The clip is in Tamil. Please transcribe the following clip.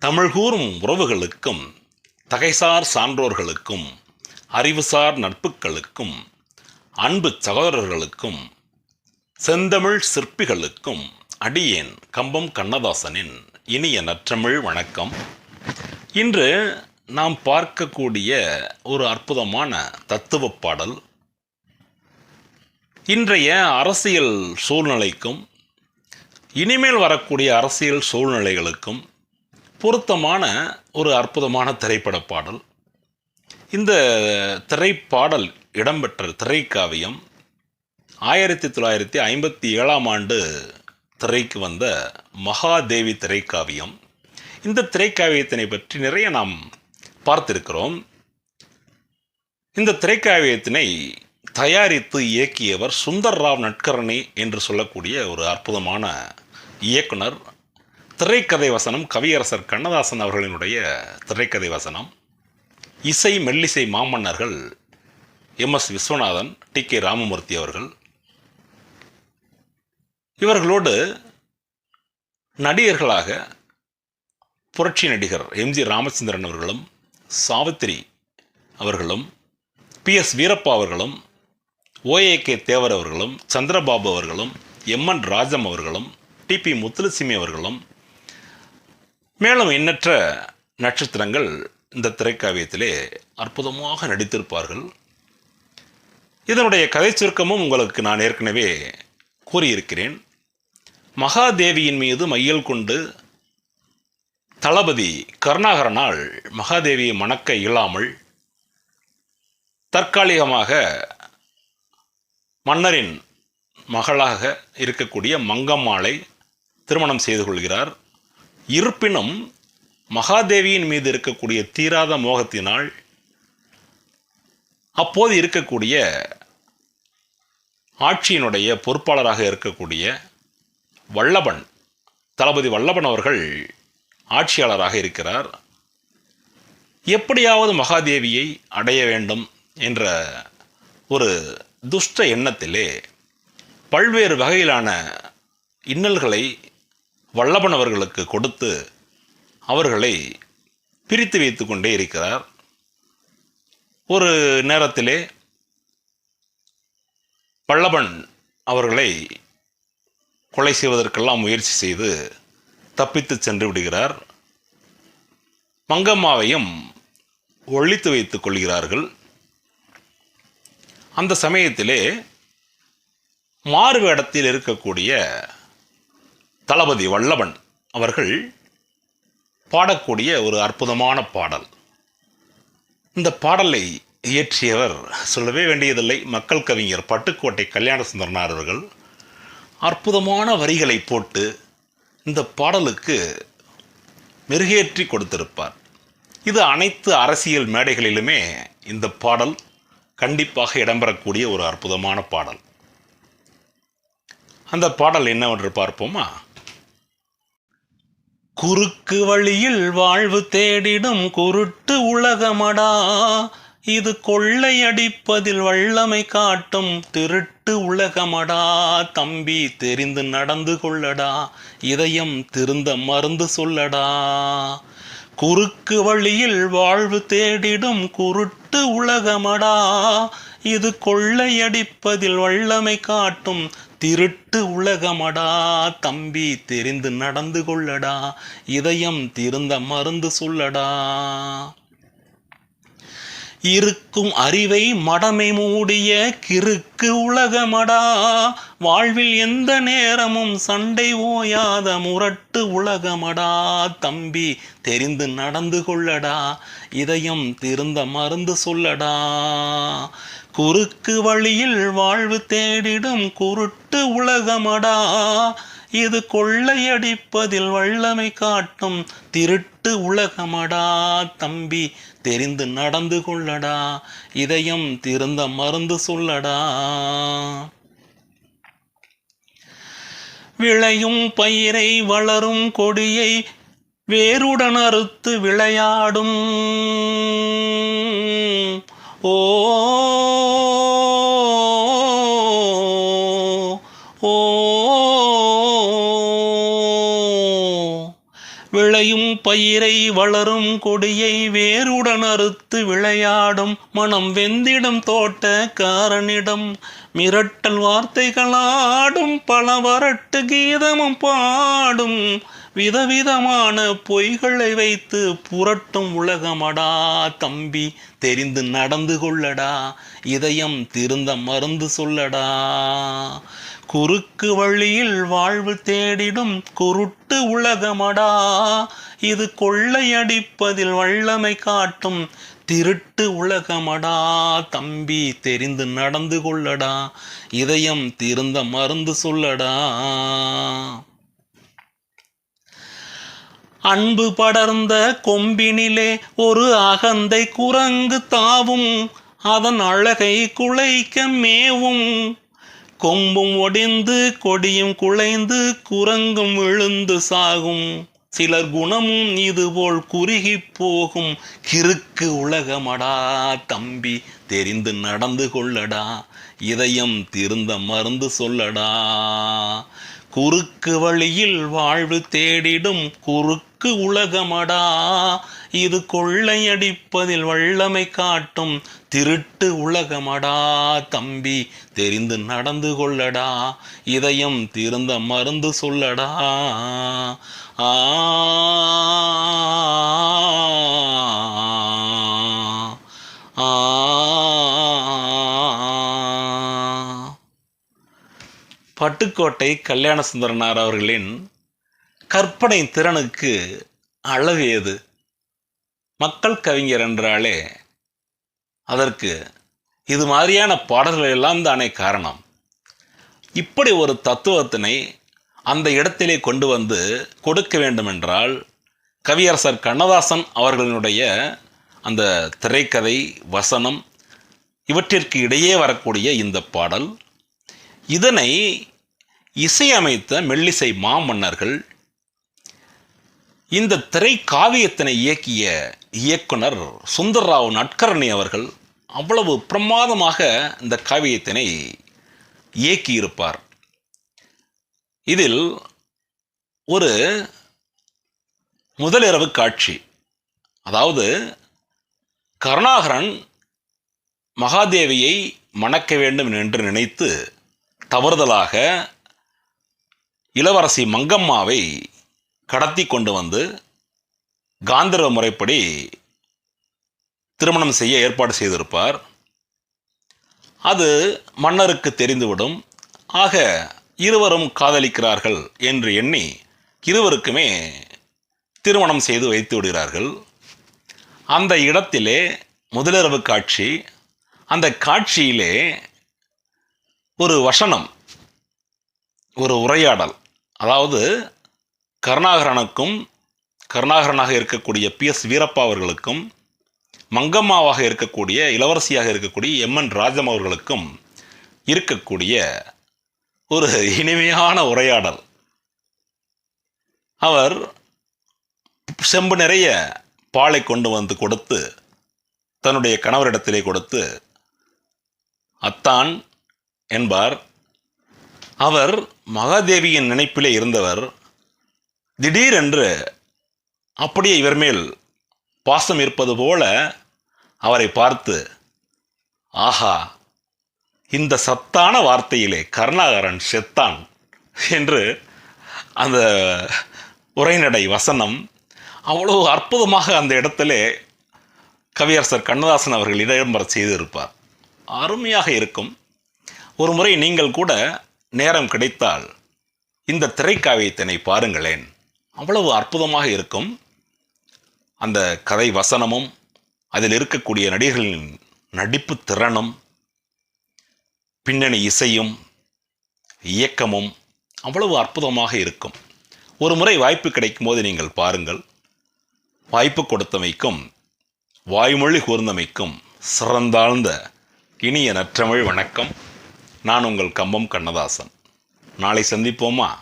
தமிழ் கூறும் உறவுகளுக்கும் தகைசார் சான்றோர்களுக்கும் அறிவுசார் நட்புகளுக்கும் அன்பு சகோதரர்களுக்கும் செந்தமிழ் சிற்பிகளுக்கும் அடியேன் கம்பம் கண்ணதாசனின் இனிய நற்றமிழ் வணக்கம். இன்று நாம் பார்க்கக்கூடிய ஒரு அற்புதமான தத்துவ பாடல். இன்றைய அரசியல் சூழ்நிலைக்கும் இனிமேல் வரக்கூடிய அரசியல் சூழ்நிலைகளுக்கும் பொருத்தமான ஒரு அற்புதமான திரைப்பட பாடல் இந்த திரைப்பாடல் இடம்பெற்ற திரைக்காவியம் ஆயிரத்தி தொள்ளாயிரத்தி ஐம்பத்தி ஏழாம் ஆண்டு திரைக்கு வந்த மகாதேவி திரைக்காவியம். இந்த திரைக்காவியத்தினை பற்றி நிறைய நாம் பார்த்திருக்கிறோம். இந்த திரைக்காவியத்தினை தயாரித்து இயக்கியவர் சுந்தர் ராவ் நட்கரணி என்று சொல்லக்கூடிய ஒரு அற்புதமான இயக்குனர் திரைக்கதை வசனம் கவியரசர் கண்ணதாசன் அவர்களினுடைய திரைக்கதை வசனம் இசை மெல்லிசை மாமன்னர்கள் M S Viswanathan T K Ramamoorthy அவர்கள். இவர்களோடு நடிகர்களாக புரட்சி நடிகர் எம்ஜி ராமச்சந்திரன் அவர்களும் சாவித்திரி அவர்களும் பி எஸ் வீரப்பா அவர்களும் ஓஏ கே தேவர் அவர்களும் சந்திரபாபு அவர்களும் எம் என் ராஜம் அவர்களும் டிபி முத்துலட்சுமி அவர்களும் மேலும் எண்ணற்ற நட்சத்திரங்கள் இந்த திரைக்காவியத்திலே அற்புதமாக நடித்திருப்பார்கள். இதனுடைய கதை சுருக்கமும் உங்களுக்கு நான் ஏற்கனவே கூறியிருக்கிறேன். மகாதேவியின் மீது மையல் கொண்டு தளபதி கருணாகரனால் மகாதேவியை மணக்க இயலாமல் தற்காலிகமாக மன்னரின் மகளாக இருக்கக்கூடிய மங்கம்மாளை திருமணம் செய்து கொள்கிறார். இருப்பினும் மகாதேவியின் மீது இருக்கக்கூடிய தீராத மோகத்தினால் அப்போது இருக்கக்கூடிய ஆட்சியினுடைய பொறுப்பாளராக இருக்கக்கூடிய வல்லபன் தளபதி வல்லபன் அவர்கள் ஆட்சியாளராக இருக்கிறார். எப்படியாவது மகாதேவியை அடைய வேண்டும் என்ற ஒரு துஷ்ட எண்ணத்திலே பல்வேறு வகையிலான இன்னல்களை வல்லபன் அவர்களுக்கு கொடுத்து அவர்களை பிரித்து வைத்து கொண்டே இருக்கிறார். ஒரு நேரத்திலே வல்லபன் அவர்களை கொலை செய்வதற்கெல்லாம் முயற்சி செய்து தப்பித்து சென்று விடுகிறார். மங்கம்மாவையும் ஒழித்து வைத்துக் கொள்கிறார்கள். அந்த சமயத்திலே மாறு வேடத்தில் இருக்கக்கூடிய தளபதி வல்லவன் அவர்கள் பாடக்கூடிய ஒரு அற்புதமான பாடல். இந்த பாடலை இயற்றியவர் சொல்லவே வேண்டியதில்லை. மக்கள் கவிஞர் பட்டுக்கோட்டை கல்யாண சுந்தரனார் அவர்கள் அற்புதமான வரிகளை போட்டு இந்த பாடலுக்கு மெருகேற்றி கொடுத்திருப்பார். இது அனைத்து அரசியல் மேடைகளிலுமே இந்த பாடல் கண்டிப்பாக இடம்பெறக்கூடிய ஒரு அற்புதமான பாடல். அந்த பாடல் என்னவென்று பார்ப்போமா? குறுக்கு வழியில் வாழ்வு தேடிடும் குருட்டு உலகமடா. இது கொள்ளையடிப்பதில் வல்லமை காட்டும் திருட்டு உலகமடா. தம்பி தெரிந்து நடந்து கொள்ளடா. இதயம் திருந்த மருந்து சொல்லடா. குறுக்கு வழியில் வாழ்வு தேடிடும் குருட்டு உலகமடா. இது கொள்ளையடிப்பதில் வல்லமை காட்டும் திருட்டு உலகமடா தம்பி தெரிந்து நடந்து கொள்ளடா இதயம் திருந்த மருந்து சொல்லடா. இருக்கும் அறிவை மடமை மூடிய கிறுக்கு உலகமடா. வாழ்வில் எந்த நேரமும் சண்டை ஓயாத முரட்டு உலகமடா. தம்பி தெரிந்து நடந்து கொள்ளடா. இதயம் திருந்த மருந்து சொல்லடா. குறுக்கு வழியில் வாழ்வு தேடிடும் குருட்டு உலகமடா. இது கொள்ளையடிப்பதில் வல்லமை காட்டும். திருட்டு உலகமடா தம்பி. தெரிந்து நடந்து கொள்ளடா. இதயம் திருந்த மருந்து சொல்லடா. விளையும் பயிரை வளரும் கொடியை வேருடன் அறுத்து விளையாடும். ஓ ஓ பயிரை வளரும் கொடியை வேருடன் அறுத்து விளையாடும் மனம் வெந்திடும் தோட்டக்காரனிடம் மிரட்டல் வார்த்தைகளாடும் பல வரட்டு கீதமும் பாடும். விதவிதமான பொய்களை வைத்து புரட்டும் உலகமடா தம்பி தெரிந்து நடந்து கொள்ளடா. இதயம் திருந்த மருந்து சொல்லடா. குறுக்கு வழியில் வாழ்வு தேடிடும் குருட்டு உலகமடா. இது கொள்ளையடிப்பதில் வல்லமை காட்டும். திருட்டு உலகமடா தம்பி தெரிந்து நடந்து கொள்ளடா. இதயம் திருந்த மருந்து சொல்லடா. அன்பு படர்ந்த கொம்பினிலே ஒரு அகந்தை குரங்கு தாவும். அதன் அழகை குலைக்க மேவும். கொம்பும் ஒடிந்து கொடியும் குலைந்து குரங்கும் விழுந்து சாகும். சிலர் குணமும் இதுபோல் குறுகி போகும். கிறுக்கு உலகமடா தம்பி தெரிந்து நடந்து கொள்ளடா. இதயம் திருந்த மருந்து சொல்லடா. குறுக்கு வழியில் வாழ்வு தேடிடும் குறுக்கு உலகமடா. இது கொள்ளையடிப்பதில் வல்லமை காட்டும் திருட்டு உலகமடா தம்பி தெரிந்து நடந்து கொள்ளடா. இதயம் திருந்த மருந்து சொல்லடா. பட்டுக்கோட்டை கல்யாண சுந்தரனார் அவர்களின் கற்பனை திறனுக்கு அளவு எது? மக்கள் கவிஞர் என்றாலே அதற்கு இது மாதிரியான பாடல்கள் எல்லாம் தானே காரணம். இப்படி ஒரு தத்துவத்தினை அந்த இடத்திலே கொண்டு வந்து கொடுக்க வேண்டுமென்றால் கவியரசர் கண்ணதாசன் அவர்களினுடைய அந்த திரைக்கதை வசனம் இவற்றிற்கு இடையே வரக்கூடிய இந்த பாடல் இதனை இசையமைத்த மெல்லிசை மாமன்னர்கள் இந்த திரை காவியத்தினை இயக்கிய இயக்குனர் சுந்தர்ராவ் நட்கரணி அவர்கள் அவ்வளவு பிரமாதமாக இந்த காவியத்தினை இயக்கியிருப்பார். இதில் ஒரு முதலிரவு காட்சி. அதாவது கருணாகரன் மகாதேவியை மணக்க வேண்டும் என்று நினைத்து தவறுதலாக இளவரசி மங்கம்மாவை கடத்தி கொண்டு வந்து காந்தர்வ முறைப்படி திருமணம் செய்ய ஏற்பாடு செய்திருப்பார். அது மன்னருக்கு தெரிந்துவிடும். ஆக இருவரும் காதலிக்கிறார்கள் என்று எண்ணி இருவருக்குமே திருமணம் செய்து வைத்து விடுகிறார்கள். அந்த இடத்திலே முதலிரவு காட்சி அந்த காட்சியிலே ஒரு வசனம் ஒரு உரையாடல். அதாவது கருணாகரனுக்கும் கருணாகரனாக இருக்கக்கூடிய பி. எஸ். வீரப்பா அவர்களுக்கும் மங்கம்மாவாக இருக்கக்கூடிய இளவரசியாக இருக்கக்கூடிய எம். என். ராஜம் அவர்களுக்கும் இருக்கக்கூடிய ஒரு இனிமையான உரையாடல். அவர் செம்பு நிறைய பாலை கொண்டு வந்து கொடுத்து தன்னுடைய கணவரிடத்திலே கொடுத்து அத்தான் என்பார். அவர் மகாதேவியின் நினைப்பிலே இருந்தவர் திடீரென்று அப்படியே இவர் மேல் பாசம் இருப்பது போல அவரை பார்த்து ஆஹா இந்த சத்தான வார்த்தையிலே கருணாகரன் செத்தான் என்று அந்த உரைநடை வசனம் அவ்வளவு அற்புதமாக அந்த இடத்திலே கவியரசர் கண்ணதாசன் அவர்கள் இடம்பெற செய்திருப்பார். அருமையாக இருக்கும். ஒரு முறை நீங்கள் கூட நேரம் கிடைத்தால் இந்த திரைக்காவியத்தினை பாருங்களேன். அவ்வளவு அற்புதமாக இருக்கும். அந்த கதை வசனமும் அதில் இருக்கக்கூடிய நடிகர்களின் நடிப்பு திறனும் பின்னணி இசையும் இயக்கமும் அவ்வளவு அற்புதமாக இருக்கும். ஒரு முறை வாய்ப்பு கிடைக்கும் போது நீங்கள் பாருங்கள். வாய்ப்பு கொடுத்தமைக்கும் வாய்மொழி கூர்ந்தமைக்கும் சிறந்தாழ்ந்த இனிய நற்றமிழ் வணக்கம். நான் உங்கள் கம்பம் கண்ணதாசன். நாளை சந்திப்போமா?